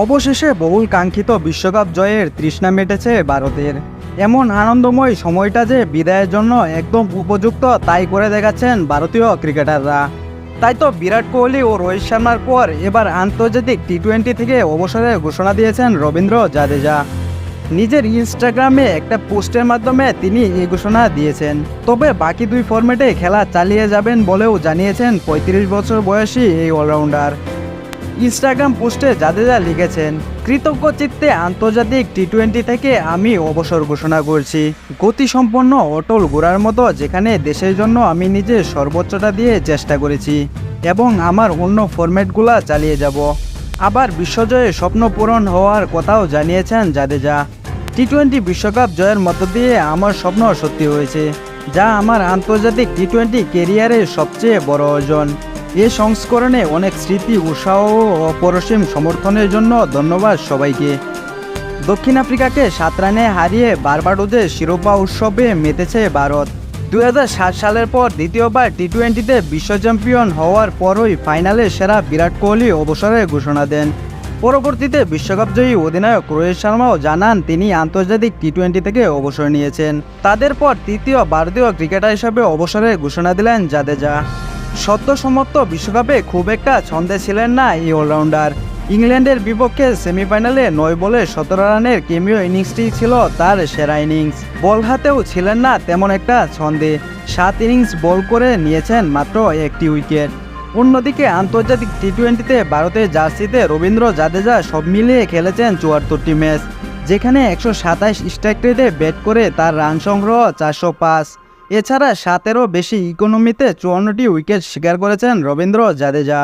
অবশেষে বহুল কাঙ্ক্ষিত বিশ্বকাপ জয়ের তৃষ্ণা মেটেছে ভারতের। এমন আনন্দময় সময়টা যে বিদায়ের জন্য একদম উপযুক্ত তাই করে দেখাচ্ছেন ভারতীয় ক্রিকেটাররা। তাই তো বিরাট কোহলি ও রোহিত শর্মার পর এবার আন্তর্জাতিক টি টোয়েন্টি থেকে অবসরের ঘোষণা দিয়েছেন রবীন্দ্র জাদেজা। নিজের ইনস্টাগ্রামে একটা পোস্টের মাধ্যমে তিনি এই ঘোষণা দিয়েছেন। তবে বাকি দুই ফরম্যাটে খেলা চালিয়ে যাবেন বলেও জানিয়েছেন পঁয়ত্রিশ বছর বয়সী এই অলরাউন্ডার। ইনস্টাগ্রাম পোস্টে জাদেজা লিখেছেন, কৃতজ্ঞ চিত্তে আন্তর্জাতিক টি টোয়েন্টি থেকে আমি অবসর ঘোষণা করছি। গতিসম্পন্ন, অটল গোড়ার মতো যেখানে দেশের জন্য আমি নিজের সর্বোচ্চটা দিয়ে চেষ্টা করেছি এবং আমার অন্য ফরম্যাটগুলা চালিয়ে যাব। আবার বিশ্বজয়ে স্বপ্ন পূরণ হওয়ার কথাও জানিয়েছেন জাদেজা। টি টোয়েন্টি বিশ্বকাপ জয়ের মধ্য দিয়ে আমার স্বপ্ন সত্যি হয়েছে, যা আমার আন্তর্জাতিক টি টোয়েন্টি কেরিয়ারের সবচেয়ে বড় অর্জন। এ সংস্করণে অনেক স্মৃতি, উৎসাহ ও অপরসীম সমর্থনের জন্য ধন্যবাদ সবাইকে। দক্ষিণ আফ্রিকাকে সাত রানে হারিয়ে বারবাডোজে শিরোপা উৎসবে মেতেছে ভারত। দু হাজার সাত সালের পর দ্বিতীয়বার টি টোয়েন্টিতে বিশ্ব চ্যাম্পিয়ন হওয়ার পরই ফাইনালে সেরা বিরাট কোহলি অবসরের ঘোষণা দেন। পরবর্তীতে বিশ্বকাপ জয়ী অধিনায়ক রোহিত শর্মাও জানান, তিনি আন্তর্জাতিক টি টোয়েন্টি থেকে অবসর নিয়েছেন। তাদের পর তৃতীয় ভারতীয় ক্রিকেটার হিসেবে অবসরের ঘোষণা দিলেন জাদেজা। সদ্য সমাপ্ত বিশ্বকাপে খুব একটা ছন্দে ছিলেন না এই অলরাউন্ডার। ইংল্যান্ডের বিপক্ষে সেমিফাইনালে নয় বলে সতেরো রানের কেমিও ইনিংসটি ছিল তার সেরা ইনিংস। বল হাতেও ছিলেন না তেমন একটা ছন্দে। সাত ইনিংস বল করে নিয়েছেন মাত্র একটি উইকেট। অন্যদিকে আন্তর্জাতিক টি টোয়েন্টিতে ভারতের জার্সিতে রবীন্দ্র জাদেজা সব মিলিয়ে খেলেছেন চুয়াত্তরটি ম্যাচ, যেখানে একশো সাতাশ স্ট্রাইক রেটে ব্যাট করে তার রান সংগ্রহ চারশো পাঁচ। এছাড়া সাতেরও বেশি ইকোনমিতে চুয়ান্নটি উইকেট শিকার করেছেন রবীন্দ্র জাদেজা।